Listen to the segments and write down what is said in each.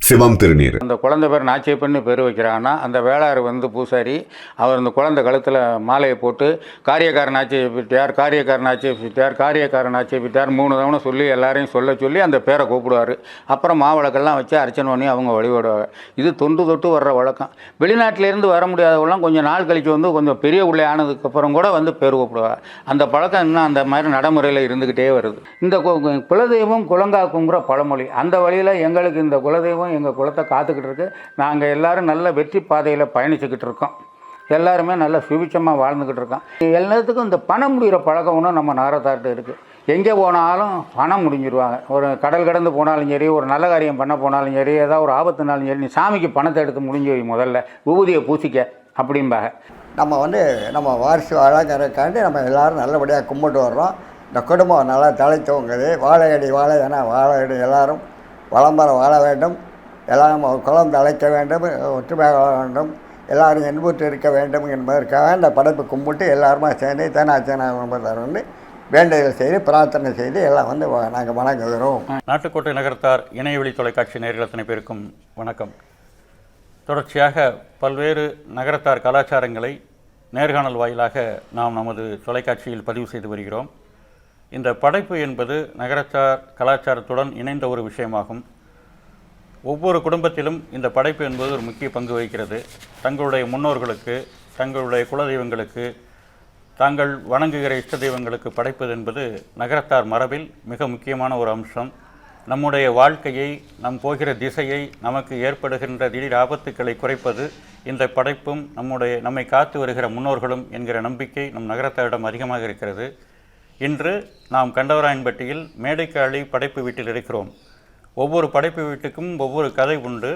சிவம் திருநீர். அந்த குழந்தை பேர் நாச்சியப்பன்னு பேர் வைக்கிறாங்கன்னா அந்த வேளாறு வந்து பூசாரி அவர் அந்த குழந்தை கழுத்தில் மாலையை போட்டு காரியக்காரன் ஆட்சியை பிட்டார் காரியக்காரன் ஆட்சியை பிட்டார் காரியக்காரன் ஆட்சியை பிட்டார் மூணு தவணை சொல்லி எல்லாரையும் சொல்ல சொல்லி அந்த பேரை கூப்பிடுவார். அப்புறம் மாவிளக்கெல்லாம் வச்சு அர்ச்சனை பண்ணி அவங்க வழிபடுவாங்க. இது தொன்று தொட்டு வர்ற வழக்கம். வெளிநாட்டிலேருந்து வர முடியாதவெல்லாம் கொஞ்சம் நாள் கழித்து வந்து கொஞ்சம் பெரிய உள்ளே ஆனதுக்கப்புறம் கூட வந்து பேர் கூப்பிடுவாங்க. அந்த பழக்கம் இன்னும் அந்த மாதிரி நடைமுறையில் இருந்துக்கிட்டே வருது. இந்த கு- குலதெய்வம் குலங்காக்குங்கிற பழமொழி. அந்த வழியில் எங்களுக்கு இந்த குலதெய்வம் எங்கள் குலத்தை காத்துக்கிட்டு இருக்கு. நாங்கள் எல்லாரும் நல்ல வெற்றி பாதையில் பயணிச்சுக்கிட்டு இருக்கோம். எல்லாருமே நல்ல சுபிச்சமாக வாழ்ந்துக்கிட்டு இருக்கோம். எல்லாத்துக்கும் இந்த பணம் முடிகிற பழக்கம் ஒன்றும் நம்ம நகரத்தார்ட்ட இருக்குது எங்கே போனாலும் பணம் முடிஞ்சிருவாங்க. ஒரு கடல் கடந்து போனாலும் சரி ஒரு நல்ல காரியம் பண்ண போனாலும் சரி ஏதாவது ஒரு ஆபத்துனாலும் சரி நீ சாமிக்கு பணத்தை எடுத்து முடிஞ்சு வை முதல்ல. விபூதியை பூசிக்க அப்படிம்பாக நம்ம வந்து நம்ம வாரிசு வாழங்கிறதுக்காண்டி நம்ம எல்லாரும் நல்லபடியாக கும்பிட்டு வர்றோம். இந்த குடும்பம் நல்லா தழைத்தோங்குது வாழையடி வாழை என வாழையடி எல்லாரும் வளம்பர வாழ வேண்டும். எல்லாம் குளம் தலைக்க வேண்டும் ஒற்றுமையாக வேண்டும் எல்லாரும் இன்புற்று இருக்க வேண்டும் என்பதற்காக இந்த படைப்பு கும்பிட்டு எல்லாருமா சேர்ந்து தேனாச்சனா வந்து வேண்டுதல் செய்து பிரார்த்தனை செய்து எல்லாம் வந்து நாங்கள் வணங்குகிறோம். நாட்டுக்கோட்டை நகரத்தார் இணையவழி தொலைக்காட்சி நேயர்கள் அத்தனை பேருக்கும் வணக்கம். தொடர்ச்சியாக பல்வேறு நகரத்தார் கலாச்சாரங்களை நேர்காணல் வாயிலாக நாம் நமது தொலைக்காட்சியில் பதிவு செய்து வருகிறோம். இந்த படைப்பு என்பது நகரத்தார் கலாச்சாரத்துடன் இணைந்த ஒரு விஷயமாகும். ஒவ்வொரு குடும்பத்திலும் இந்த படைப்பு என்பது ஒரு முக்கிய பங்கு வகிக்கிறது. தங்களுடைய முன்னோர்களுக்கு தங்களுடைய குலதெய்வங்களுக்கு தாங்கள் வணங்குகிற இஷ்ட தெய்வங்களுக்கு படைப்பது என்பது நகரத்தார் மரபில் மிக முக்கியமான ஒரு அம்சம். நம்முடைய வாழ்க்கையை நம் போகிற திசையை நமக்கு ஏற்படுகின்ற திடீர் ஆபத்துக்களை குறைப்பது இந்த படைப்பும் நம்முடைய நம்மை காத்து வருகிற முன்னோர்களும் என்கிற நம்பிக்கை நம் நகரத்தாரிடம் அதிகமாக இருக்கிறது. இன்று நாம் கண்டவராயன்பட்டியில் மேடைக்காளி படைப்பு வீட்டில் இருக்கிறோம். ஒவ்வொரு படைப்பு வீட்டுக்கும் ஒவ்வொரு கதை உண்டு.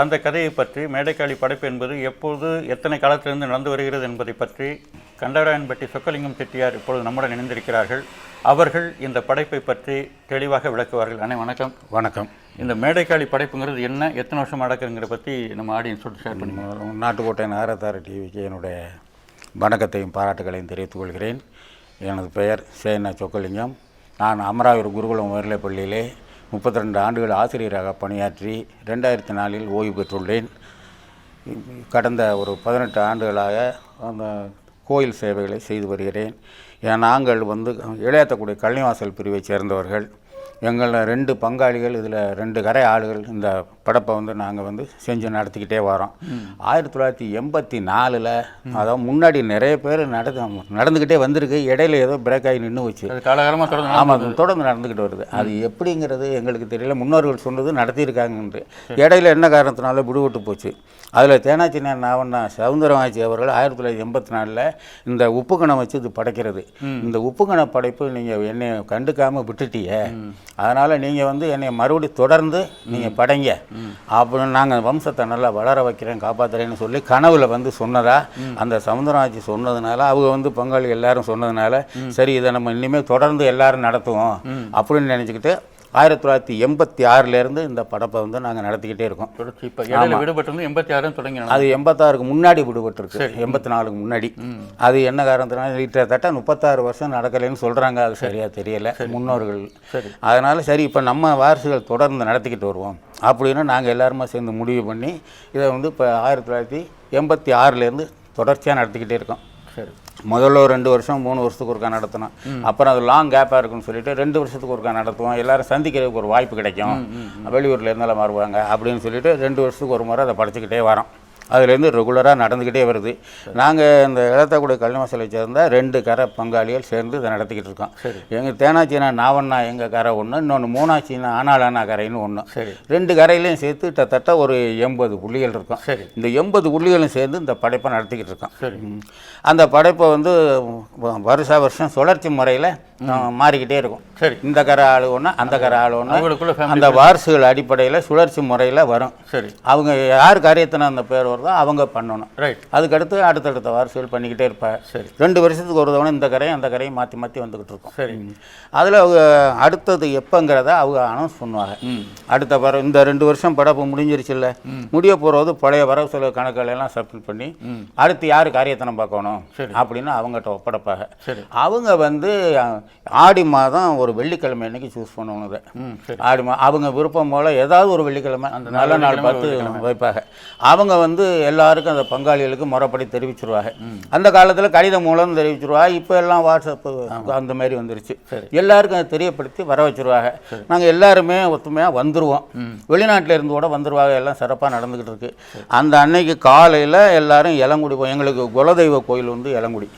அந்த கதையை பற்றி மேடைக்காளி படைப்பு என்பது எப்பொழுது எத்தனை காலத்திலிருந்து நடந்து வருகிறது என்பதை பற்றி கண்டராயன்பட்டி சொக்கலிங்கம் செட்டியார் இப்பொழுது நம்முடன் இணைந்திருக்கிறார்கள். அவர்கள் இந்த படைப்பை பற்றி தெளிவாக விளக்குவார்கள். அண்ணே வணக்கம். வணக்கம். இந்த மேடைக்காளி படைப்புங்கிறது என்ன எத்தனை வருஷம் நடக்குதுங்கிற பற்றி நம்ம ஆடியன்ஸ் சொல்லிட்டு ஷேர் பண்ணி நாட்டுக்கோட்டை நகரத்தார் டிவிக்கு என்னுடைய வணக்கத்தையும் பாராட்டுகளையும் தெரிவித்துக் கொள்கிறேன். எனது பெயர் சேனா சொக்கலிங்கம். நான் அமராவதி குருகுலம் உயர்நிலைப் பள்ளியிலே முப்பத்தி ரெண்டு ஆண்டுகள் ஆசிரியராக பணியாற்றி ரெண்டாயிரத்தி நாலில் ஓய்வு பெற்றுள்ளேன். கடந்த ஒரு பதினெட்டு ஆண்டுகளாக அந்த கோயில் சேவைகளை செய்து வருகிறேன். ஏன் நாங்கள் வந்து இளையாத்தக்குடி கள்ளிவாசல் பிரிவைச் சேர்ந்தவர்கள். எங்களில் ரெண்டு பங்காளிகள் இதில் ரெண்டு கரை ஆளுகள் இந்த படப்பை வந்து நாங்கள் வந்து செஞ்சு நடத்திக்கிட்டே வரோம். ஆயிரத்தி தொள்ளாயிரத்தி எண்பத்தி நாலில் அதாவது முன்னாடி நிறைய பேர் நடந்து நடந்துக்கிட்டே வந்திருக்கு. இடையில ஏதோ பிரேக் ஆகி நின்று வச்சு காலகாலமாக தொடர்ந்து ஆமாம் அது தொடர்ந்து நடந்துக்கிட்டு வருது. அது எப்படிங்கிறது எங்களுக்கு தெரியல. முன்னோர்கள் சொன்னது நடத்தியிருக்காங்கன்ட்டு இடையில என்ன காரணத்தினால விடுபட்டு போச்சு? அதில் தேனாச்சினார் நாவண்ணா சவுந்தரவாச்சி அவர்கள் ஆயிரத்தி தொள்ளாயிரத்தி எண்பத்தி நாலில் இந்த உப்புக்கணம் வச்சு இது படைக்கிறது. இந்த உப்புக்கண படைப்பு நீங்கள் என்னை கண்டுக்காமல் விட்டுட்டீங்க அதனால் நீங்கள் வந்து என்னை மறுபடியும் தொடர்ந்து நீங்கள் படைங்க. அப்படின்னு நாங்கள் வம்சத்தை நல்லா வளர வைக்கிறேன் காப்பாற்றுறேன்னு சொல்லி கனவுல வந்து சொன்னதா அந்த சவுந்தரராஜி சொன்னதுனால அவங்க வந்து பங்காளி எல்லாரும் சொன்னதுனால சரி இதை நம்ம இனிமேல் தொடர்ந்து எல்லாரும் நடத்துவோம் அப்படின்னு நினச்சிக்கிட்டு ஆயிரத்தி தொள்ளாயிரத்தி எண்பத்தி ஆறுலேருந்து இந்த படப்பை வந்து நாங்கள் நடத்திக்கிட்டே இருக்கோம். தொடர்ச்சி. இப்போ விடுபட்டு எண்பத்தி ஆறுன்னு தொடங்கி நடந்தது. அது எண்பத்தாறுக்கு முன்னாடி விடுபட்டிருக்கு. எண்பத்தி நாலுக்கு முன்னாடி. அது என்ன காரணத்தினால கிட்டத்தட்ட முப்பத்தாறு வருஷம் நடக்கலைன்னு சொல்கிறாங்க அது சரியாக தெரியல. முன்னோர்கள். அதனால் சரி இப்போ நம்ம வாரிசுகள் தொடர்ந்து நடத்திக்கிட்டு வருவோம். அப்படின்னு நாங்கள் எல்லாருமே சேர்ந்து முடிவு பண்ணி இதை வந்து இப்போ ஆயிரத்தி தொள்ளாயிரத்தி எண்பத்தி ஆறுலேருந்து தொடர்ச்சியாக நடத்திக்கிட்டே இருக்கோம். சரி. முதல்ல ஒரு ரெண்டு வருஷம் மூணு வருஷத்துக்கு ஒருக்கா நடத்தணும் அப்புறம் அது லாங் கேப்பாக இருக்குன்னு சொல்லிட்டு ரெண்டு வருஷத்துக்கு ஒருக்கா நடத்துவோம். எல்லாரும் சந்திக்கிறதுக்கு ஒரு வாய்ப்பு கிடைக்கும். வெளியூர்ல இருந்தெல்லாம் வருவாங்க அப்படின்னு சொல்லிட்டு ரெண்டு வருஷத்துக்கு ஒரு முறை அதை படிச்சுக்கிட்டே வரோம். அதுலேருந்து ரெகுலராக நடந்துக்கிட்டே வருது. நாங்கள் இந்த இளத்தக்குடி கல்விவாசலை சேர்ந்த ரெண்டு கரை பங்காளிகள் சேர்ந்து இதை நடத்திக்கிட்டு இருக்கோம். எங்கள் தேனாச்சினா நாவண்ணா எங்கள் கரை ஒன்று இன்னொன்று மூணாச்சினா ஆனாளானா கரைன்னு ஒன்று. ரெண்டு கரையிலையும் சேர்த்து கிட்டத்தட்ட ஒரு எண்பது புள்ளிகள் இருக்கும். இந்த எண்பது புள்ளிகளும் சேர்ந்து இந்த படைப்பை நடத்திக்கிட்டு இருக்கோம். அந்த படைப்பை வந்து வருஷா வருஷம் சுழற்சி முறையில் மாறிக்கிட்டே இருக்கும். சரி. இந்த கரை ஆள் ஒன்று அந்த கரை ஆள் ஒன்று அந்த வாரிசுகள் அடிப்படையில் சுழற்சி முறையில் வரும். சரி. அவங்க யார் காரியத்தின அந்த பேர் வருதோ அவங்க பண்ணணும். ரைட் அதுக்கடுத்து அடுத்தடுத்த வாரிசுகள் பண்ணிக்கிட்டே இருப்பாங்க சரி. ரெண்டு வருஷத்துக்கு ஒரு தவணை இந்த கரையும் அந்த கரையும் மாற்றி மாற்றி வந்துக்கிட்டு இருக்கும். சரி. அதில் அவங்க அடுத்தது எப்போங்கிறத அவங்க அனௌன்ஸ் பண்ணுவாங்க. அடுத்த வர இந்த ரெண்டு வருஷம் படப்பு முடிஞ்சிருச்சுல்ல. முடிய போகிறது பழைய வரவு செலவு கணக்குகள் எல்லாம் சப்மிட் பண்ணி அடுத்து யார் காரியத்தனம் பார்க்கணும்? அப்படின்னு அவங்ககிட்ட ஒப்படைப்பாங்க. சரி. அவங்க வந்து ஆடி மாதம் ஒரு வெள்ளிக்கிழமை அன்னைக்கு சூஸ் பண்ணணும் ஆடி மா அவங்க விருப்பம் போல் ஏதாவது ஒரு வெள்ளிக்கிழமை அந்த நல்ல நாள் பார்த்து வைப்பாங்க. அவங்க வந்து எல்லாருக்கும் அந்த பங்காளிகளுக்கு முறைப்படி தெரிவிச்சிருவாங்க. அந்த காலத்தில் கடிதம் மூலம் தெரிவிச்சிருவாங்க. இப்போ எல்லாம் வாட்ஸ்அப்பு அந்த மாதிரி வந்துருச்சு. எல்லாருக்கும் அதை தெரியப்படுத்தி வர வச்சிருவாங்க. நாங்கள் எல்லாருமே ஒத்துமையாக வந்துருவோம். வெளிநாட்டில் இருந்து கூட வந்துருவாங்க. எல்லாம் சிறப்பாக நடந்துக்கிட்டு இருக்கு. அந்த அன்னைக்கு காலையில் எல்லாரும் இளங்குடி எங்களுக்கு குலதெய்வ கோயில் வந்து இளங்குடி.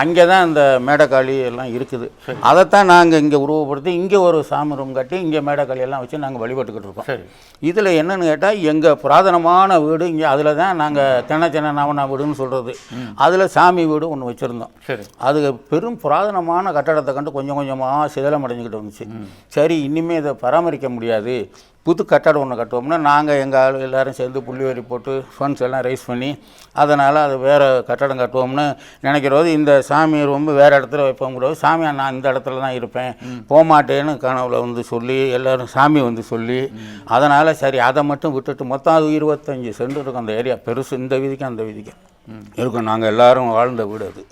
அங்கே தான் இந்த மேடக்காளி எல்லாம் இருக்குது. அதைத்தான் நாங்கள் இங்கே உருவப்படுத்தி இங்கே ஒரு சாமி ரூம் கட்டி இங்கே மேடக்காளி எல்லாம் வச்சு நாங்கள் வழிபட்டுக்கிட்டு இருக்கோம். இதில் என்னன்னு கேட்டால் எங்கள் புராதனமான வீடு இங்கே அதில் தான் நாங்கள் தென்ன சின்ன நவனா வீடுன்னு சொல்கிறது அதில் சாமி வீடு ஒன்று வச்சுருந்தோம். சரி. அது பெரும் புராதனமான கட்டடத்தை கண்டு கொஞ்சம் கொஞ்சமாக சிதலம் அடைஞ்சிக்கிட்டு வந்துச்சு. சரி இனிமேல் இதை பராமரிக்க முடியாது. புது கட்டடம் ஒன்று கட்டுவோம்னா நாங்கள் எங்கள் ஆள் எல்லாரும் சேர்ந்து புள்ளி வரி போட்டு ஃபண்ட்ஸ் எல்லாம் ரைஸ் பண்ணி அதனால் அது வேறு கட்டடம் கட்டுவோம்னு நினைக்கிறது இந்த சாமி ரொம்ப வேறு இடத்துல வைப்போங்கிறது சாமி நான் இந்த இடத்துல தான் இருப்பேன். போகமாட்டேன்னு கனவுல வந்து சொல்லி எல்லோரும் சாமி வந்து சொல்லி அதனால் சரி அதை மட்டும் விட்டுட்டு மொத்தம் அது இருபத்தஞ்சி சென்ட் இருக்கும் அந்த ஏரியா பெருசு இந்த வீதிக்கும் அந்த வீதிக்கும். இருக்கும். நாங்கள் எல்லாரும் வாழ்ந்த வீடு அது.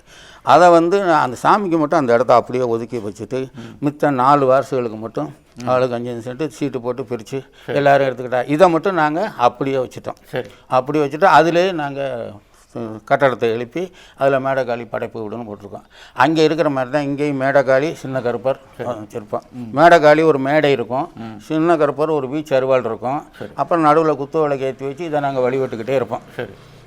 அதை வந்து அந்த சாமிக்கு மட்டும் அந்த இடத்த அப்படியே ஒதுக்கி வச்சுட்டு மித்த நாலு வாரிசுகளுக்கு மட்டும் ஆளுக்கு அஞ்சு அஞ்சு சென்ட்டு சீட்டு போட்டு பிரித்து எல்லாரும் எடுத்துக்கிட்டா. இதை மட்டும் நாங்கள் அப்படியே வச்சுட்டோம். சரி. அப்படி வச்சுட்டு அதிலே நாங்கள் கட்டடத்தை எழுப்பி அதில் மேடக்காளி படைப்பு வீடுன்னு போட்டிருக்கோம். அங்கே இருக்கிற மாதிரி தான் இங்கேயும் மேடக்காளி சின்ன கருப்பர் வச்சுருப்போம். மேடக்காளி ஒரு மேடை இருக்கும். சின்ன கருப்பர் ஒரு வீச்சு அருவாள் இருக்கும். அப்புறம் நடுவில் குத்து விளக்கு ஏற்றி வச்சு இதை நாங்கள் வழிபட்டுக்கிட்டே இருப்போம்.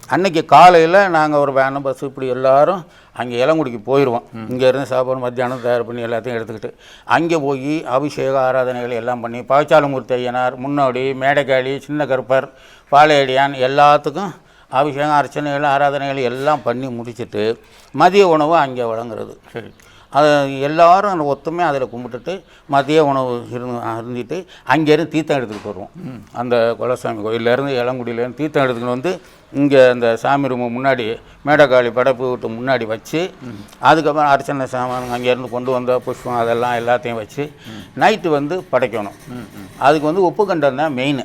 அன்னைக்கு காலையில் நாங்கள் ஒரு வேனு பஸ் இப்படி எல்லாரும் அங்கே இளங்குடிக்கு போயிடுவோம் இங்கேருந்து சாப்பாடு மத்தியானம் தயார் பண்ணி எல்லாத்தையும் எடுத்துக்கிட்டு அங்கே போய் அபிஷேக ஆராதனைகள் எல்லாம் பண்ணி பாய்ச்சாலமூர்த்தி ஐயனார் முன்னோடி மேடைக்காளி சின்ன கருப்பர் பாலையடியான் எல்லாத்துக்கும் அபிஷேகம் அர்ச்சனைகள் ஆராதனைகள் எல்லாம் பண்ணி முடிச்சிட்டு மதிய உணவு அங்கே வழங்குறது. சரி. அது எல்லாரும் அந்த ஒத்துமையாக அதில் கும்பிட்டுட்டு மதிய உணவு இருந்து அருந்திட்டு அங்கேருந்து தீர்த்தம் எடுத்துக்கிட்டு வருவோம் அந்த குலசாமி கோயிலேருந்து இளங்குடியிலேருந்து தீர்த்தம் எடுத்துக்கிட்டு வந்து இங்கே இந்த சாமி ரூமு முன்னாடி மேடக்காளி படைப்பு வீட்டு முன்னாடி வச்சு அதுக்கப்புறம் அர்ச்சனை சாமான் அங்கேருந்து கொண்டு வந்த புஷ்பம் அதெல்லாம் எல்லாத்தையும் வச்சு நைட்டு வந்து படைக்கணும். அதுக்கு வந்து உப்பு கண்டம் தான் மெயின்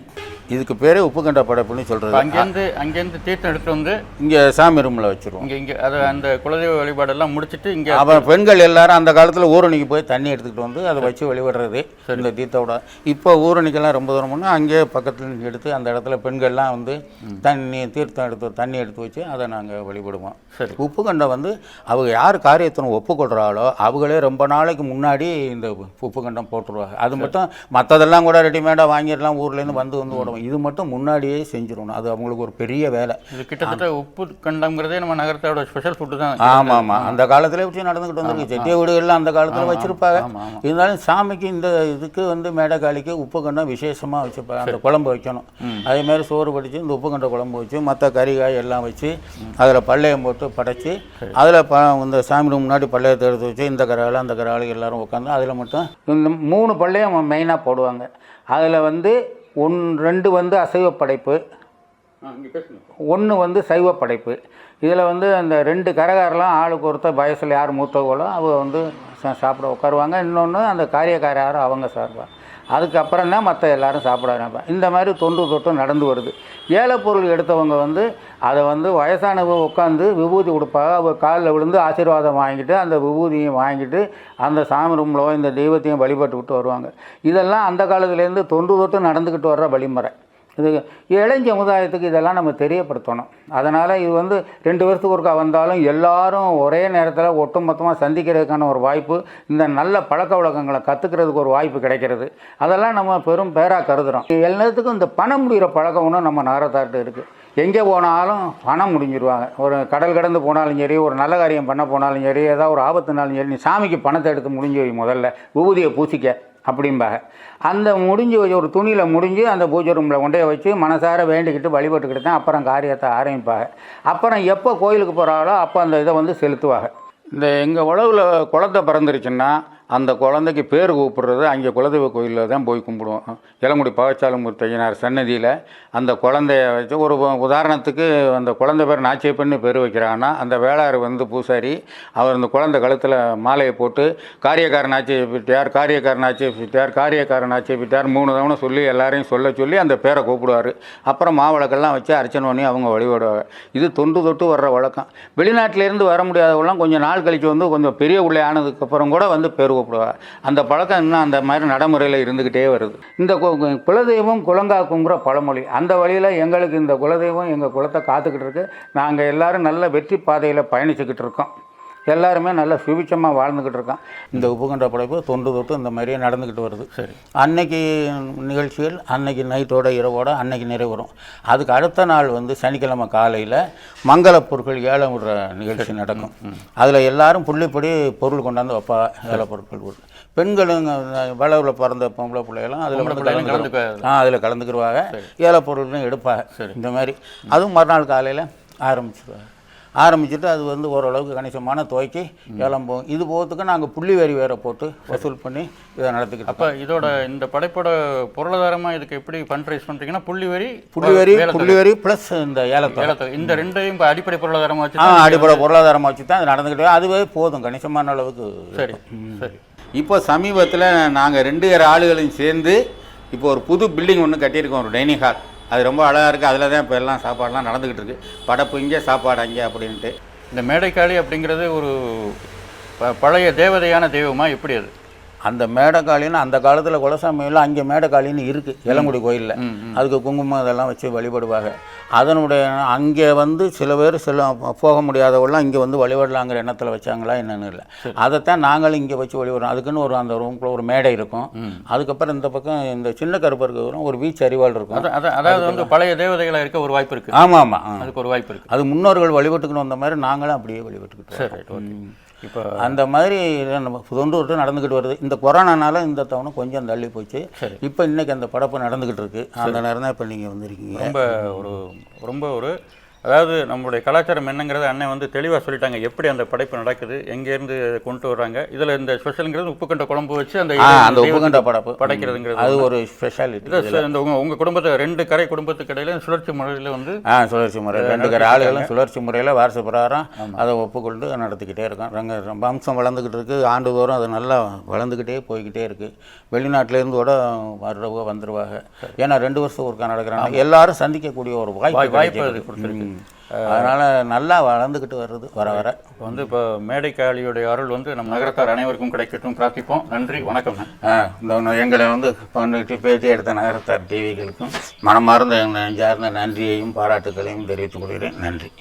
இதுக்கு பேரே உப்பு கண்ட படைப்புன்னு சொல்கிறது அங்கேருந்து அங்கேருந்து தீர்த்தம் எடுத்து வந்து இங்கே சாமி ரூமில் வச்சுருவோம். இங்கே இங்கே அதை அந்த குலதெய்வ வழிபாடெல்லாம் முடிச்சிட்டு இங்கே அப்புறம் பெண்கள் எல்லாரும் அந்த காலத்தில் ஊரணிக்கு போய் தண்ணி எடுத்துக்கிட்டு வந்து அதை வச்சு வழிபடுறது இந்த தீர்த்தோட. இப்போ ஊரணிக்கெல்லாம் ரொம்ப தூரம் போனால் அங்கேயே பக்கத்தில் எடுத்து அந்த இடத்துல பெண்கள்லாம் வந்து தண்ணி தீர்த்தம் எடுத்து தண்ணி எடுத்து வச்சு அதை நாங்கள் வழிபடுவோம் சரி. உப்பு கண்டை வந்து அவங்க யார் காரியத்தினை ஒப்புக்கொள்கிறாளோ அவங்களே ரொம்ப நாளைக்கு முன்னாடி இந்த உப்பு கண்டம் போட்டுருவாங்க. அது மட்டும் மற்றதெல்லாம் கூட ரெடிமேடாக வாங்கிடலாம் ஊர்லேருந்து வந்து வந்து விடுவோம் இது மட்டும் முன்னாடியே செஞ்சிடணும். அது அவங்களுக்கு ஒரு பெரிய வேலை. இது கிட்டத்தட்ட உப்பு கண்டம்ங்கிறதே நம்ம நகரத்தோட ஸ்பெஷல் ஃபுட்டு தான் ஆமாம் ஆமாம். அந்த காலத்துல இப்படி நடந்துக்கிட்டு வந்திருக்கு. செட்டிய வீடுகள்லாம் அந்த காலத்தில் வச்சுருப்பாங்க. இருந்தாலும் சாமிக்கு இந்த இதுக்கு வந்து மேடைக்காளிக்கு உப்பு கண்டம் விசேஷமாக வச்சுருப்பாங்க அந்த குழம்பு வைக்கணும். அதே மாதிரி சோறு படித்து இந்த உப்பு கண்ட குழம்பு வச்சு மற்ற கறிகாய் எல்லாம் வச்சு அதில் பள்ளையம் போட்டு படைச்சி அதில் ப இந்த சாமி room முன்னாடி பள்ளையத்தை எடுத்து வச்சு இந்த கராள் அந்த கராள் எல்லாரும் உட்காந்து அதில் மட்டும் இந்த மூணு பள்ளையம் மெயினாக போடுவாங்க. அதில் வந்து ஒன் ரெண்டு வந்து அசைவ படைப்பு ஒன்று வந்து சைவ படைப்பு இதில் வந்து அந்த ரெண்டு கரகாரெலாம் ஆளுக்கு ஒருத்தர் வயசில் யார் மூத்தவங்களோ அவங்க வந்து சாப்பிட உட்காருவாங்க. இன்னொன்று அந்த காரியக்கார யாரும் அவங்க சாப்பிடுவாங்க அதுக்கப்புறம் தான் மற்ற எல்லாரும் சாப்பிட ஆரம்பிப்பாங்க இந்த மாதிரி தொன்று தொட்டும் நடந்து வருது. ஏழை பொருள் எடுத்தவங்க வந்து அதை வந்து வயசானவங்க உட்காந்து விபூதி கொடுப்பாங்க. அவங்க காலில் விழுந்து ஆசீர்வாதம் வாங்கிட்டு அந்த விபூதியும் வாங்கிட்டு அந்த சாமி ரூமில் இந்த தெய்வத்தையும் வழிபட்டு விட்டு வருவாங்க. இதெல்லாம் அந்த காலத்துலேருந்து தொன்று தொட்டு நடந்துக்கிட்டு வர்ற வழிமுறை. இது இளைஞ சமுதாயத்துக்கு இதெல்லாம் நம்ம தெரியப்படுத்தணும். அதனால் இது வந்து ரெண்டு வருஷத்துக்கு ஒருக்கா வந்தாலும் எல்லாரும் ஒரே நேரத்தில் ஒட்டுமொத்தமாக சந்திக்கிறதுக்கான ஒரு வாய்ப்பு இந்த நல்ல பழக்க வழக்கங்களை கற்றுக்கிறதுக்கு ஒரு வாய்ப்பு கிடைக்கிறது. அதெல்லாம் நம்ம பெரும் பேராக கருதுகிறோம் எல்லாத்துக்கும் இந்த பணம் முடிகிற பழக்கம் ஒன்றும் நம்ம நகரத்தாட்டு இருக்குது எங்கே போனாலும் பணம் முடிஞ்சிருவாங்க. ஒரு கடல் கடந்து போனாலும் சரி ஒரு நல்ல காரியம் பண்ண போனாலும் சரி ஏதாவது ஒரு ஆபத்துனாலும் சரி நீ சாமிக்கு பணத்தை எடுத்து முடிஞ்சு முதல்ல. விபூதியை பூசிக்க. அப்படிம்பாங்க. அந்த முடிஞ்சு ஒரு துணியில் முடிஞ்சு அந்த பூஜை ரூமில் கொண்டே வச்சு மனசார வேண்டிக்கிட்டு வழிபட்டுக்கிட்டு தான் அப்புறம் காரியத்தை ஆரம்பிப்பாங்க. அப்புறம் எப்போ கோயிலுக்கு போகிறாங்களோ அப்போ அந்த இதை வந்து செலுத்துவாங்க. இந்த எங்கள் உழவில் குளத்தை பிறந்துருச்சுன்னா அந்த குழந்தைக்கு பேர் கூப்பிடுறது அங்கே குலதெய்வ கோயிலில் தான் போய் கும்பிடுவோம். இளங்குடி பகச்சாலமூர்த்தியினார் சன்னதியில் அந்த குழந்தைய வச்சு ஒரு உதாரணத்துக்கு அந்த குழந்தை பேர் நாச்சியப்பன்னு பேர் வைக்கிறாங்கன்னா அந்த வேளாறு வந்து பூசாரி அவர் அந்த குழந்தை கழுத்தில் மாலையை போட்டு காரியக்காரன் ஆட்சியை விட்டார் காரியக்காரன் ஆட்சியை விட்டார் காரியக்காரன் ஆட்சியை விட்டார் மூணு தவணை சொல்லி எல்லாரையும் சொல்ல சொல்லி அந்த பேரை கூப்பிடுவார். அப்புறம் மாவிளக்கெல்லாம் வச்சு அர்ச்சனை பண்ணி அவங்க வழிபடுவாங்க. இது தொன்று தொட்டு வர்ற வழக்கம். வெளிநாட்டிலேருந்து வர முடியாதவங்களாம் கொஞ்சம் நாள் கழித்து வந்து கொஞ்சம் பெரிய உள்ளே ஆனதுக்கப்புறம் கூட வந்து பெரு கூப்பிடுவா அந்த பழக்கம் இன்னும் அந்த மாதிரி நடைமுறையில் இருந்துக்கிட்டே வருது. இந்த கு- குலதெய்வம் குலங்காக்குங்கிற பழமொழி. அந்த வழியில் எங்களுக்கு இந்த குலதெய்வம் எங்கள் குலத்தை காத்துக்கிட்டு இருக்கு. நாங்கள் எல்லாரும் நல்ல வெற்றி பாதையில் பயணிச்சுக்கிட்டு இருக்கோம். எல்லாருமே நல்ல சுபிச்சமாக வாழ்ந்துக்கிட்டு இருக்கோம் இந்த உப்புகண்ட படைப்பு தொன்று தொட்டு இந்த மாதிரியே நடந்துக்கிட்டு வருது. சரி. அன்னைக்கு நிகழ்ச்சிகள் அன்னைக்கு நைட்டோட இரவோட அன்னைக்கு நிறைவரும் அதுக்கு அடுத்த நாள் வந்து சனிக்கிழமை காலையில் மங்களப் பொருட்கள் ஏலம் விடுற நிகழ்ச்சி நடக்கும் அதில் எல்லாரும் புள்ளிப்படி பொருள் கொண்டாந்து வைப்பா ஏல பொருட்கள் போட்டு பெண்களுங்க வளவில் பிறந்த பொம்பளை பிள்ளைகளும் அதில் கலந்துக்கு ஆ அதில் கலந்துக்கிடுவாங்க ஏல பொருள்னு எடுப்பாங்க. இந்த மாதிரி. அதுவும் மறுநாள் காலையில் ஆரம்பிச்சிடுவாங்க ஆரம்பிச்சுட்டு அது வந்து ஓரளவுக்கு கணிசமான துவைக்கி ஏலம் போகும். இது போகிறதுக்கு நாங்கள் புள்ளி வரி வேற போட்டு வசூல் பண்ணி இதை நடத்திக்கிட்டு அப்ப இதோட இந்த படைப்போட பொருளாதாரமா இதுக்கு எப்படி ஃபண்ட் ரைஸ் பண்றீங்கன்னா புள்ளி வரி புள்ளி வரி. புள்ளி வரி ப்ளஸ் இந்த ஏலத்தொகை. இந்த ரெண்டையும் இப்ப அடிப்படை பொருளாதாரமா வச்சு ஆ அடிப்படை பொருளாதாரமாக வச்சு தான் அது நடந்துக்கிட்டு அதுவே போதும் கணிசமான அளவுக்கு சரி சரி. இப்போ சமீபத்தில் நாங்கள் ரெண்டு ஆளுகளையும் சேர்ந்து இப்போ ஒரு புது பில்டிங் ஒன்று கட்டியிருக்கோம் ஒரு டைனிங் ஹால் அது ரொம்ப அழகாக இருக்குது அதில் தான் இப்போ எல்லாம் சாப்பாடெலாம் நடந்துக்கிட்டு இருக்கு. படப்பு இங்கே சாப்பாடு அங்கே அப்படின்ட்டு. இந்த மேடைக்காளி அப்படிங்கிறது ஒரு ப- பழைய தேவதையான தெய்வமாக எப்படி அது? அந்த மேடக்காளின்னு அந்த காலத்தில் குலசாமியில் அங்கே மேடக்காளின்னு இருக்குது இளங்குடி கோயிலில். அதுக்கு குங்குமம் இதெல்லாம் வச்சு வழிபடுவாங்க. அதனுடைய அங்கே வந்து சில பேர் சில போக முடியாதவெல்லாம் இங்கே வந்து வழிபடலாங்கிற எண்ணத்தில் வச்சாங்களா என்னன்னு இல்லை. அதைத்தான் நாங்களும் இங்கே வச்சு வழிபடுறோம். அதுக்குன்னு ஒரு அந்த ரூம்குள்ள ஒரு மேடை இருக்கும். அதுக்கப்புறம் இந்த பக்கம் இந்த சின்ன கருப்பருக்கு வரும் ஒரு வீச்சு அறிவாள் இருக்கும். அத- அத- அதாவது வந்து பழைய தேவதைகளா இருக்க ஒரு வாய்ப்பு இருக்கு. ஆமாம் ஆமாம். அதுக்கு ஒரு வாய்ப்பு இருக்கு. அது முன்னோர்கள் வழிபட்டுக்கணும் வந்த மாதிரி நாங்களும் அப்படியே வழிபட்டுக்கிட்டு சரி ஓகே. இப்போ அந்த மாதிரி நம்ம தொண்டு விட்டு நடந்துக்கிட்டு வருது. இந்த கொரோனானால இந்த தவணை கொஞ்சம் தள்ளி போச்சு. இப்போ இன்னைக்கு அந்த படப்பு நடந்துக்கிட்டு இருக்கு. அந்த நேரம் தான் இப்போ நீங்கள் வந்திருக்கீங்க. ரொம்ப ஒரு ரொம்ப ஒரு அதாவது நம்மளுடைய கலாச்சாரம் என்னங்கிறத அண்ணன் வந்து தெளிவாக சொல்லிட்டாங்க. எப்படி அந்த படைப்பு நடக்குது எங்கேருந்து கொண்டு வர்றாங்க இதில் இந்த ஸ்பெஷலுங்கிறது உப்புக்கண்ட குழம்பு வச்சு அந்த அந்த உப்புகண்ட படப்பு. படைக்கிறதுங்கிறது அது ஒரு ஸ்பெஷாலிட்டி இந்த உங்க உங்க குடும்பத்தை ரெண்டு கரை குடும்பத்துக்கு இடையில சுழற்சி முறையில் வந்து ஆ சுழற்சி முறை. ரெண்டு பேர் ஆளுகளும் சுழற்சி முறையில் வாரச பிரகாரம் அதை ஒப்புக்கொண்டு நடத்திக்கிட்டே இருக்கோம். ரங்க ரொம்ப வம்சம் வளர்ந்துக்கிட்டு இருக்கு. ஆண்டுதோறும் அது நல்லா வளர்ந்துக்கிட்டே போய்கிட்டே இருக்கு. வெளிநாட்டிலேருந்து கூட வர்றவங்க வந்துருவாங்க. ஏன்னா ரெண்டு வருஷம் ஒருக்கா நடக்கிறாங்க. எல்லாரும் சந்திக்கக்கூடிய ஒரு வாய்ப்பு வாய்ப்பு அது. கொடுத்துருக்கு. அதனால நல்லா வளர்ந்துக்கிட்டு வருது வர வர. இப்போ வந்து இப்போ மேடைக்காளியுடைய அருள் வந்து நம்ம நகரத்தார் அனைவருக்கும் கிடைக்கட்டும் பிரார்த்திப்போம். நன்றி வணக்கம். இந்த எங்களை வந்து கொண்டுட்டு பேட்டி எடுத்த நகரத்தார் டிவிகளுக்கும் மனமார்ந்த நெஞ்சார்ந்த நன்றியையும் பாராட்டுகளையும் தெரிவித்துக் கொள்கிறேன். நன்றி.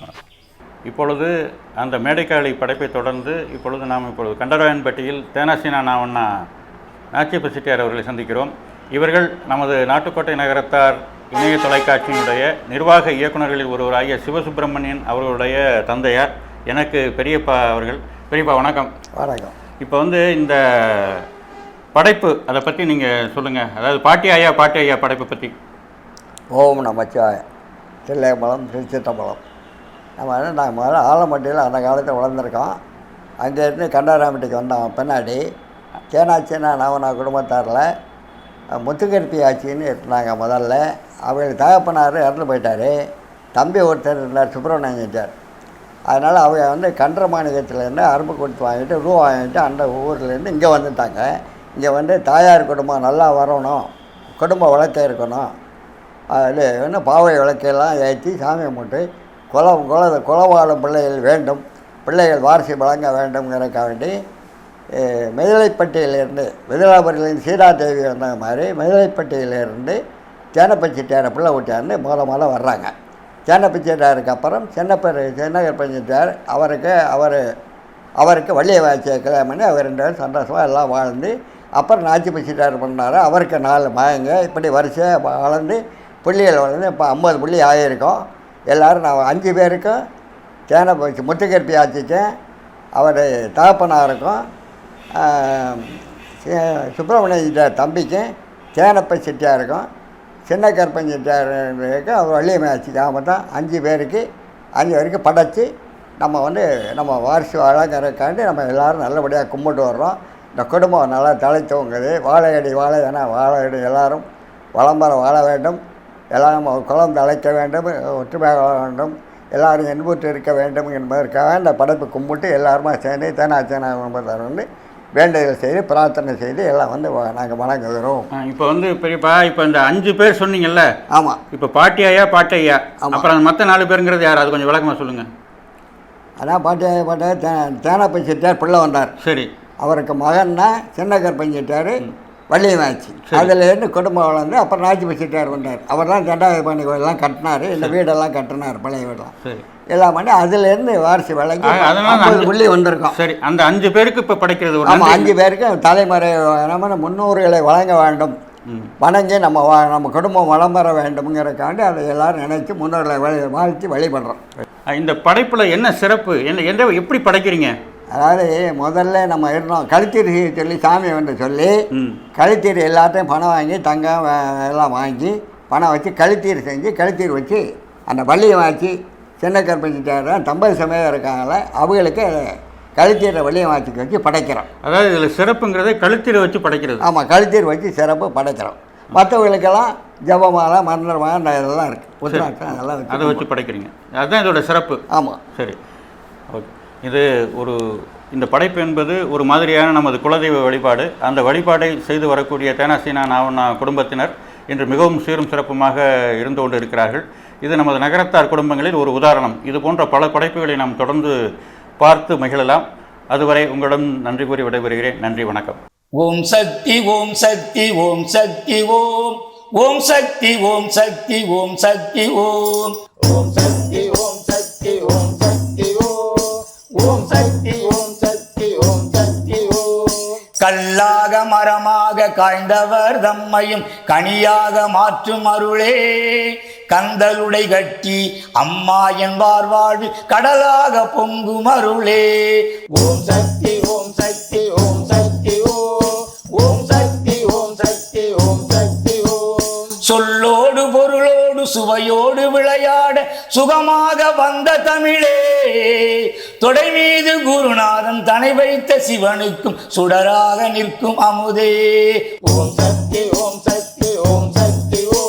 இப்பொழுது அந்த மேடைக்காளி படைப்பை தொடர்ந்து இப்பொழுது நாம் இப்பொழுது கண்டராயன்பட்டியில் தேனாசினா நாவண்ணா நாச்சியப்ப செட்டியார் அவர்களை சந்திக்கிறோம். இவர்கள் நமது நாட்டுக்கோட்டை நகரத்தார் இணைய தொலைக்காட்சியினுடைய நிர்வாக இயக்குநர்களில் ஒருவராகிய சிவசுப்பிரமணியன் அவர்களுடைய தந்தையார் எனக்கு பெரியப்பா அவர்கள். பெரியப்பா வணக்கம். வணக்கம். இப்போ வந்து இந்த படைப்பு அதை பற்றி நீங்கள் சொல்லுங்கள் அதாவது பாட்டி ஐயா பாட்டி ஐயா படைப்பை பற்றி ஓம் நமச்சிவாய. தில்லையம்பலம் திருச்சிட்டம்பலம் நம்ம வந்து நாங்கள் முதல்ல ஆலம்பட்டியில் அந்த காலத்தில் வளர்ந்துருக்கோம். அங்கேருந்து கண்டாராம்பட்டிக்கு வந்தோம். பின்னாடி கேனாச்சின்னா நவனா குடும்பத்தாரில் முத்துக்கருப்பி ஆச்சின்னு இருந்தாங்க முதல்ல. அவங்களுக்கு தகப்பனார் இறந்து போயிட்டார். தம்பி ஒருத்தர் இருந்தார் சுப்பிரமணியன் அதனால் அவங்க வந்து கன்ற மாநிலத்திலேருந்து அரும்பு கொடுத்து வாங்கிட்டு ரூ வாங்கிட்டு அந்த ஊர்லேருந்து இங்கே வந்துட்டாங்க. இங்கே வந்து தாயார் குடும்பம் நல்லா வரணும். குடும்ப வழக்கே இருக்கணும். அதில் என்ன பாவை விளக்கையெல்லாம் ஏற்றி சாமி கும்பிட்டு குல குல குலவாழும் பிள்ளைகள் வேண்டும். பிள்ளைகள் வாரிசு வழங்க வேண்டும்ங்கிறதுக்காக வேண்டி அஹ், மிதிலைப்பட்டியிலேருந்து சீதாதேவி வந்த மாதிரி மிதிலைப்பட்டியிலேருந்து சேனப்பச்சி செட்டியாரை பிள்ளை ஊட்டியார்னு முத வர்றாங்க. சேனப்ப அப்புறம் சின்னப்பர் சின்னகப்ப செட்டியார் அவருக்கு அவர் அவருக்கு வள்ளிய வாய்ச்சியை கல்யாணம் பண்ணி அவர் ரெண்டு பேரும் சந்தோஷமாக எல்லாம் வாழ்ந்து அப்புறம் நாச்சி பிச்சிட்டார் பண்ணார். அவருக்கு நாலு மகங்க இப்படி வரிசையாக வளர்ந்து புள்ளிகள் வளர்ந்து இப்போ ஐம்பது புள்ளி ஆகியிருக்கோம் எல்லோரும் நான் அஞ்சு பேருக்கும் தேனை முத்துக்கருப்பி ஆச்சிக்கும் அவர் தகப்பனாக இருக்கும் சுப்பிரமணிய தம்பிக்கும் தேனப்ப செட்டியாருக்கும் சின்ன கருப்பன் செட்டியாருக்கு அவர் வள்ளியம்மை ஆச்சிக்கு அவன் தான் அஞ்சு பேருக்கு அஞ்சு பேருக்கு படைச்சி நம்ம வந்து நம்ம வாரிசு வழங்குறதுக்காண்டி நம்ம எல்லோரும் நல்லபடியாக கும்பிட்டு வர்றோம். இந்த குடும்பம் நல்லா தழைத்தோங்குது வாழையடி வாழை ஏன்னா வாழையடி எல்லோரும் வளம்பர வாழ வேண்டும். எல்லாம் குளம் தலைக்க வேண்டும் ஒற்றுமையாக வாழ வேண்டும். எல்லோரும் இன்புற்று இருக்க வேண்டும் என்பதற்காக இந்த படைப்பு கும்பிட்டு எல்லாருமா சேர்ந்து தேனாச்சனா வந்து வேண்டுதல் செய்து பிரார்த்தனை செய்து எல்லாம் வந்து நாங்கள் வணங்குகிறோம். இப்போ வந்து பெரியப்பா இப்போ இந்த அஞ்சு பேர் சொன்னீங்கல்ல? ஆமாம் இப்போ பாட்டி ஐயா பாட்டி ஐயா ஆமா. அப்புறம் மற்ற நாலு பேருங்கிறது யார்? அது கொஞ்சம் விளக்கமாக சொல்லுங்கள் அதான் பாட்டி பாட்டி தே தேனப்ப செட்டியார் பிள்ளை வந்தார். சரி. அவருக்கு மகன்னா சின்ன கருப்பன் செட்டியார் வள்ளியமாச்சு அதுலேருந்து குடும்பம் வளர்ந்து அப்புறம் செட்டியார் வந்தார். அவர் தான் தண்டாயுதபாணி கோயிலெலாம் கட்டினார். இந்த வீடெல்லாம் கட்டினார் பழைய வீடெல்லாம். எல்லாம் பண்ணி அதுலேருந்து வாரிசு ஐம்பது அஞ்சு- புள்ளி வந்திருக்கோம். சரி அந்த அஞ்சு பேருக்கு இப்போ படைக்கிறது ஆமாம். அஞ்சு பேருக்கு தலைமுறை நம்ம முன்னோர்களை வழங்க வேண்டும். வணங்கி நம்ம நம்ம குடும்பம் வளம் பெற வேண்டும்ங்கிறக்காண்டி அதை எல்லாரும் நினைச்சு முன்னோர்களை வழி வாழ்த்தி வழிபடுறோம். இந்த படைப்பில் என்ன சிறப்பு? என்ன எந்த எப்படி படைக்கிறீங்க? அதாவது முதல்ல நம்ம இருந்தோம் கழுத்தீர் சொல்லி சாமியை வந்து சொல்லி கழுத்தீர் எல்லாத்தையும் பணம் வாங்கி தங்கம் எல்லாம் வாங்கி பணம் வச்சு கழுத்தீர் செஞ்சு கழுத்தீர் வச்சு அந்த வள்ளியை வாச்சி சின்ன கற்பஞ்சிட்டார் தம்பதி சமயம் இருக்காங்கள அவங்களுக்கு கழுத்தீரை வள்ளியை வாச்சிக்கு வச்சு படைக்கிறோம். அதாவது இதில் சிறப்புங்கிறத கழுத்தில் வச்சு படைக்கிறது. ஆமாம் கழுத்தீர் வச்சு சிறப்பு படைக்கிறோம். மற்றவங்களுக்கெல்லாம் ஜபமாலை மரண மாலை இதெல்லாம் இருக்குது அதெல்லாம் அதை வச்சு படைக்கிறீங்க. அதுதான் இதோட சிறப்பு. ஆமாம் சரி. இது ஒரு இந்த படைப்பு என்பது ஒரு மாதிரியான நமது குலதெய்வ வழிபாடு. அந்த வழிபாடை செய்து வரக்கூடிய தேனாசீனா நாவண்ணா குடும்பத்தினர் இன்று மிகவும் சீரும் சிறப்புமாக இருந்து கொண்டு இருக்கிறார்கள் இது நமது நகரத்தார் குடும்பங்களில் ஒரு உதாரணம். இது போன்ற பல படைப்புகளை நாம் தொடர்ந்து பார்த்து மகிழலாம். அதுவரை உங்களிடம் நன்றி கூறி விடைபெறுகிறேன். நன்றி வணக்கம். ஓம் சக்தி ஓம் சக்தி ஓம் சக்தி ஓம். ஓம் சக்தி ஓம் சக்தி ஓம் சக்தி ஓம். ஓம் சக்தி. சக்தி ஓம் சக்தி ஓம் சக்தி ஓம். கல்லாக மரமாக காய்ந்தவர் தம்மையும் கனியாக மாற்றும் அருளே. கந்தலுடை கட்டி அம்மா என்பார் வாழ்வு கடலாக பொங்கும் அருளே. ஓம் சக்தி ஓம் சக்தி ஓம் சக்தி ஓம். ஓம் சக்தி ஓம் சக்தி ஓம் சக்தி ஓம். பொருளோடு சுவையோடு விளையாட சுகமாக வந்த தமிழே. தொடை மீது குருநாதன் தனை வைத்த சிவனுக்கும் சுடராக நிற்கும் அமுதே. ஓம் சக்தி ஓம் சக்தி ஓம் சக்தி ஓம்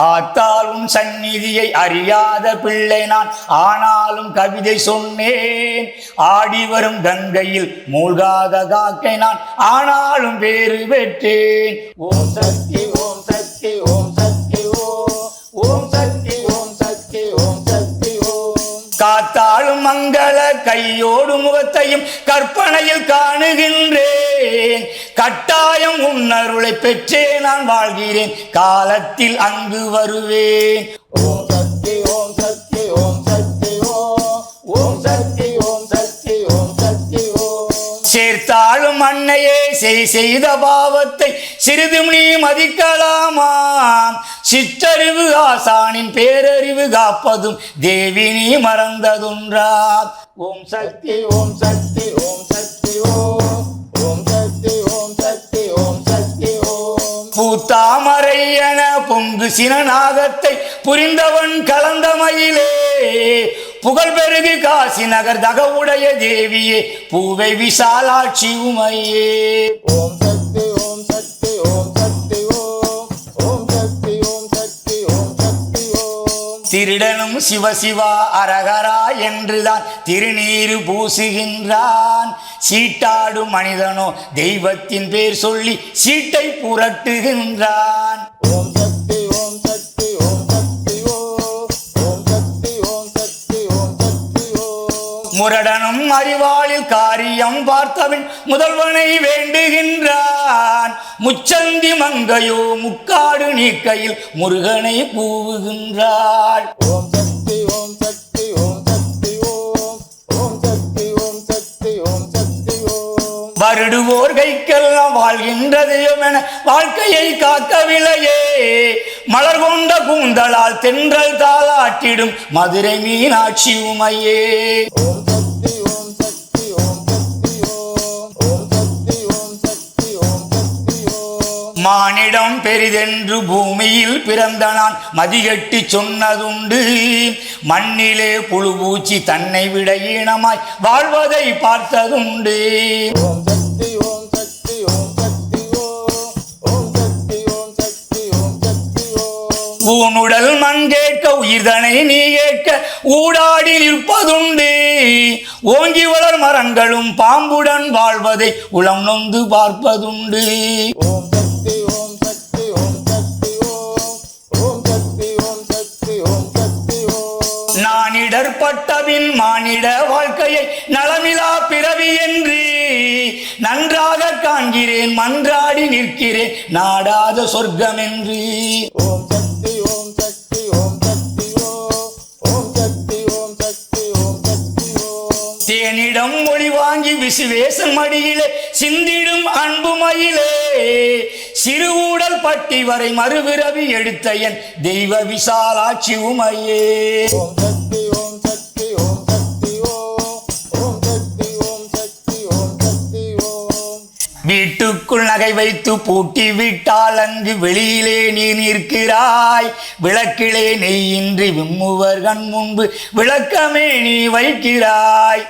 ஆத்தாலும் சந்நிதியை அறியாத பிள்ளை நான். ஆனாலும் கவிதை சொன்னேன். ஆடி வரும் கங்கையில் மூழ்காத காக்கை நான். ஆனாலும் வேறு பெற்றேன். ஓம் சக்தி ஓம் சக்தி ஓம் சக்தி ஓம் ஓம் சக்தி. ஓம் மங்கள கையோடு முகத்தையும் கற்பனையில் காணுகின்றேன். கட்டாயம் உன்னருளை பெற்றே நான் வாழ்கிறேன். காலத்தில் அங்கு வருவேன். சேர்த்தாளும் அன்னையே செய் செய்த பாவத்தை சிறிதும் நீ மதிக்கலாமாம். சிற்றறிவு ஆசானின் பேரறிவு காப்பதும் தேவி நீ மறந்ததுன்றா. ஓம் சக்தி ஓம் சக்தி ஓம் சக்தி ஓம் ஓம் சக்தி ஓம் சக்தி ஓம் சக்தி ஓம் பூத்தாமரை என பொங்கு சின நாகத்தை புரிந்தவன் கலந்த மயிலே. புகழ் பெருகு காசி நகர் தகவுடைய தேவியே பூவை விசாலாட்சி உமையே. ஓம் சக்தி ஓம் சக்தி ஓம் சக்தி ஓம். ஓம் சக்தி ஓம் சக்தி ஓம் சக்தி ஓம். திருடனும் சிவசிவா அரகரா என்றுதான் திருநீரு பூசுகின்றான். சீட்டாடும் மனிதனோ தெய்வத்தின் பேர் சொல்லி சீட்டை புரட்டுகின்றான். ஓம் முரடனும் அறிவாளில் காரியம் பார்த்தவன் முதல்வனை வேண்டுகின்றான். முச்சந்தி மங்கையோ முக்காடு நீக்கையில் முருகனை கூவுகின்றாள் ஓம் சக்தி ஓம் சக்தி ஓம் சக்தி ஓம். ஓம் சக்தி ஓம் சக்தி ஓம் சக்தி ஓம். வருடுவோர் கைக்கெல்லாம் வாழ்கின்ற தெய்வம் என வாழ்க்கையை காக்கவில்லையே. மலர் கொண்ட கூந்தலால் தென்றல் தாளாட்டிடும் மதுரை மீனாட்சி உமையே. மானிடம் பெரிதென்று பூமியில் பிறந்த நான் மதிகட்டி சொன்னதுண்டு. மண்ணிலே புழு பூச்சி தன்னை விட ஈனமாய் வாழ்வதை பார்த்ததுண்டு. ஊனுடல் மண் கேட்க உயிர்தனை நீ கேட்க ஊடாடி நிற்பதுண்டு ஓங்கி வளர் மரங்களும் பாம்புடன் வாழ்வதை உளம் நொந்து பார்ப்பதுண்டு. நான் இடர்பட்டபின் மானிட வாழ்க்கையை நலமிலா பிறவி என்று நன்றாக காண்கிறேன் மன்றாடி நிற்கிறேன் நாடாத சொர்க்கம் என்று தேனிடம் மொழி வாங்கி விசுவேசன் மடியிலே சிந்திடும் அன்பு மயிலே. சிறுகூடல் பட்டி வரை மறுபிறவி எடுத்த என் தெய்வ விசாலாட்சி உமையே. வீட்டுக்குள் நகை வைத்து பூட்டி விட்டால் அங்கு வெளியிலே நீ நிற்கிறாய். விளக்கிலே நெய்யின்றி விம்முவர் கண் முன்பு விளக்கமே நீ வைக்கிறாய்.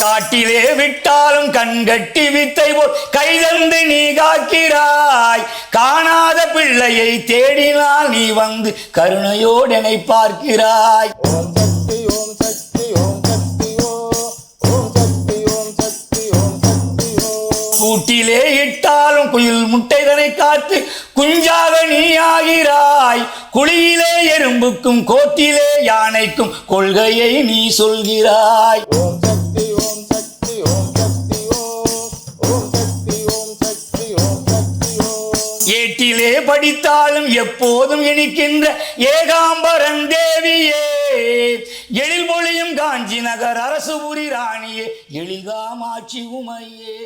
காட்டிலே விட்டாலும் கண்கட்டி வித்தை போல் கைதந்து நீ காக்கிறாய். காணாத பிள்ளையை தேடினால் நீ வந்து கருணையோடனை பார்க்கிறாய். காத்து குஞ்சாக நீ ஆகிறாய் குழியிலே எறும்புக்கும் கோட்டிலே யானைக்கும் கொள்கையை நீ சொல்கிறாய். ஏட்டிலே படித்தாலும் எப்போதும் இனிக்கின்ற ஏகாம்பரன் தேவியே. எழில் மொழியும் காஞ்சி நகர் அரசுபுரி ராணியே. எழில்காமாட்சி உமையே.